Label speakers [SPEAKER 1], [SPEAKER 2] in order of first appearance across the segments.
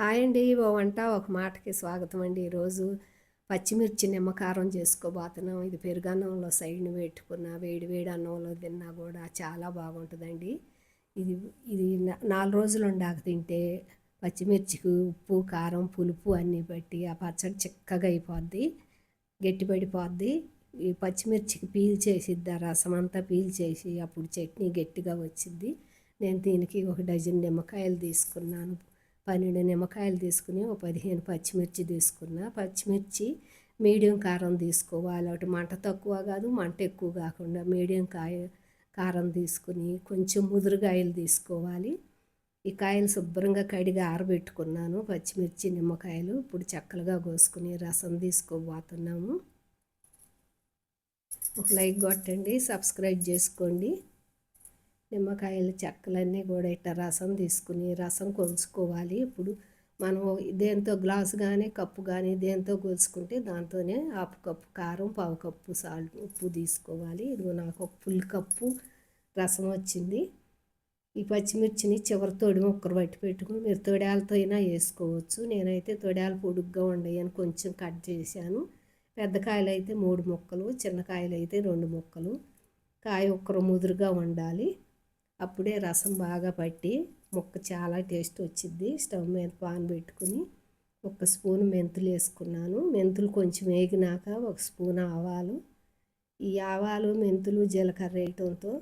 [SPEAKER 1] Hi అండి ఓ వంట ఒక మాటకి స్వాగతం అండి. ఈరోజు పచ్చిమిర్చి నిమ్మకారం చేసుకోబోతున్నాం. ఇది పెరుగన్నంలో సైడ్ని పెట్టుకున్న వేడి వేడి అన్నంలో తిన్నా కూడా చాలా బాగుంటుందండి. ఇది ఇది నాలుగు రోజులు ఉండాక తింటే పచ్చిమిర్చికి ఉప్పు కారం పులుపు అన్నీ బట్టి ఆ పచ్చడి చిక్కగా అయిపోద్ది గట్టిపడిపోద్ది. ఈ పచ్చిమిర్చికి పీల్ చేసిద్ది ఆ రసం అంతా పీల్ చేసి అప్పుడు చట్నీ గట్టిగా వచ్చింది నేను దీనికి ఒక డజన్ నిమ్మకాయలు తీసుకున్నాను. పన్నెండు నిమ్మకాయలు తీసుకుని ఒక పదిహేను పచ్చిమిర్చి తీసుకున్న. పచ్చిమిర్చి మీడియం కారం తీసుకోవాలి. ఒకటి మంట తక్కువ కాదు మంట ఎక్కువ కాకుండా మీడియం కాయ కారం తీసుకుని కొంచెం ముదురుగాయలు తీసుకోవాలి. ఈ కాయలు శుభ్రంగా కడిగి ఆరబెట్టుకున్నాను. పచ్చిమిర్చి నిమ్మకాయలు ఇప్పుడు చక్కలుగా కోసుకుని రసం తీసుకోబోతున్నాము. ఒక లైక్ కొట్టండి సబ్స్క్రైబ్ చేసుకోండి. నిమ్మకాయల చెక్కలన్నీ కూడా ఇట్ట రసం తీసుకుని రసం కొలుచుకోవాలి. ఇప్పుడు మనం దేంతో గ్లాసు కానీ కప్పు కానీ దేంతో కొలుచుకుంటే దాంతోనే హాఫ్ కప్పు కారం పావు కప్పు సాల్ట్ ఉప్పు తీసుకోవాలి. ఇదిగో నాకు ఒక ఫుల్ కప్పు రసం వచ్చింది. ఈ పచ్చిమిర్చిని చివరి తొడి ముక్కరు పట్టి పెట్టుకుని మీరు తొడాలతో అయినా వేసుకోవచ్చు. నేనైతే తొడాలు పొడుగ్గా ఉండయని కొంచెం కట్ చేశాను. పెద్ద కాయలు అయితే మూడు ముక్కలు చిన్న కాయలు అయితే రెండు ముక్కలు. కాయ ఒక్కరు ముదురుగా ఉండాలి. అప్పుడే రసం బాగా పట్టి ముక్క చాలా టేస్ట్ వచ్చింది. స్టవ్ మీద పాన్ పెట్టుకుని ఒక స్పూన్ మెంతులు వేసుకున్నాను. మెంతులు కొంచెం వేగినాక ఒక స్పూన్ ఆవాలు. ఈ ఆవాలు మెంతులు జీలకర్ర వేయటంతో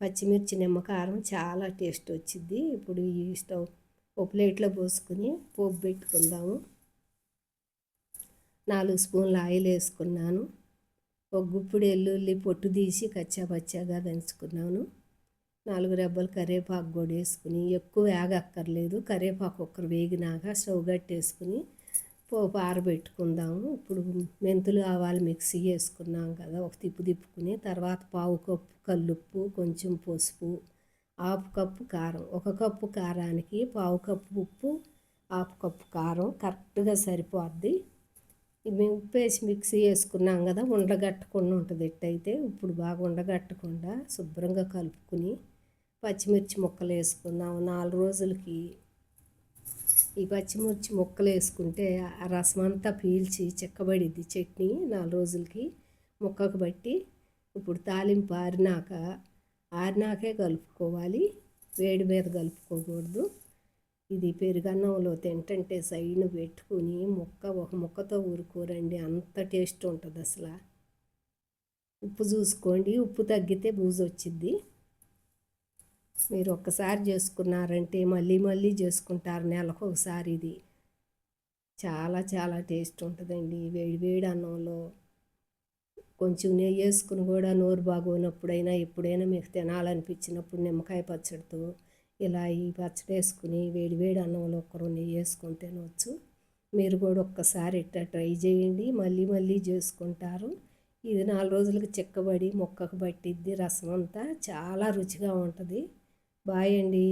[SPEAKER 1] పచ్చిమిర్చి నిమ్మకారం చాలా టేస్ట్ వచ్చింది. ఇప్పుడు ఈ స్టవ్ ఒక ప్లేట్లో పోసుకుని పోపు పెట్టుకుందాము. నాలుగు స్పూన్ల ఆయిల్ వేసుకున్నాను. ఒక గుప్పుడు ఎల్లుల్లి పొట్టు తీసి కచ్చా పచ్చాగా దంచుకున్నాను. నాలుగు రెబ్బలు కరివేపాకు కూడా వేసుకుని ఎక్కువ వేగక్కర్లేదు. కరివేపాకు ఒక్కరు వేగినాక స్టవ్ గట్టేసుకుని పోపు ఆరబెట్టుకుందాము. ఇప్పుడు మెంతులు ఆవాలు మిక్సీ వేసుకున్నాం కదా ఒక తిప్పు తిప్పుకుని తర్వాత పావు కప్పు కల్లుప్పు కొంచెం పసుపు హాఫ్ కప్పు కారం. ఒక కప్పు కారానికి పావు కప్పు ఉప్పు హాఫ్ కప్పు కారం. కరెక్ట్గా సరిపోద్ది. మేము ఉప్పు వేసి మిక్సీ వేసుకున్నాం కదా ఉండగట్టకుండా ఉంటుంది ఎట్టయితే ఇప్పుడు బాగా ఉండగట్టకుండా శుభ్రంగా కలుపుకుని పచ్చిమిర్చి ముక్కలు వేసుకుందాం. నాలుగు రోజులకి ఈ పచ్చిమిర్చి ముక్కలు వేసుకుంటే ఆ రసం అంతా పీల్చి చెక్కబడిద్ది చట్నీ. నాలుగు రోజులకి ముక్కకు బట్టి ఇప్పుడు తాలింపు ఆరినాక ఆరినాకే కలుపుకోవాలి. వేడి మీద కలుపుకోకూడదు. ఇది పెరుగన్నంలో తింటంటే సైడ్ను పెట్టుకుని ముక్క ఒక ముక్కతో ఊరుకోరండి. అంత టేస్ట్ ఉంటుంది అసలు. ఉప్పు చూసుకోండి. ఉప్పు తగ్గితే బూజు వచ్చింది మీరు ఒక్కసారి చేసుకున్నారంటే మళ్ళీ మళ్ళీ చేసుకుంటారు నెలకు ఒకసారి ఇది. చాలా చాలా టేస్ట్ ఉంటుందండి వేడి వేడి అన్నంలో. కొంచెం నెయ్యి వేసుకుని కూడా నోరు బాగోనప్పుడైనా ఎప్పుడైనా మీకు తినాలనిపించినప్పుడు నిమ్మకాయ పచ్చడితో ఇలా ఈ పచ్చడి వేసుకుని వేడి వేడి అన్నంలో ఒక్కరు రెండు వేసుకొని తినవచ్చు మీరు కూడా ఒక్కసారి ఇట్లా ట్రై చేయండి. మళ్ళీ మళ్ళీ చేసుకుంటారు. ఇది నాలుగు రోజులకు చిక్కబడి మొక్కకు పట్టిద్ది రసం అంతా. చాలా రుచిగా ఉంటుంది. బాయ్ అండి.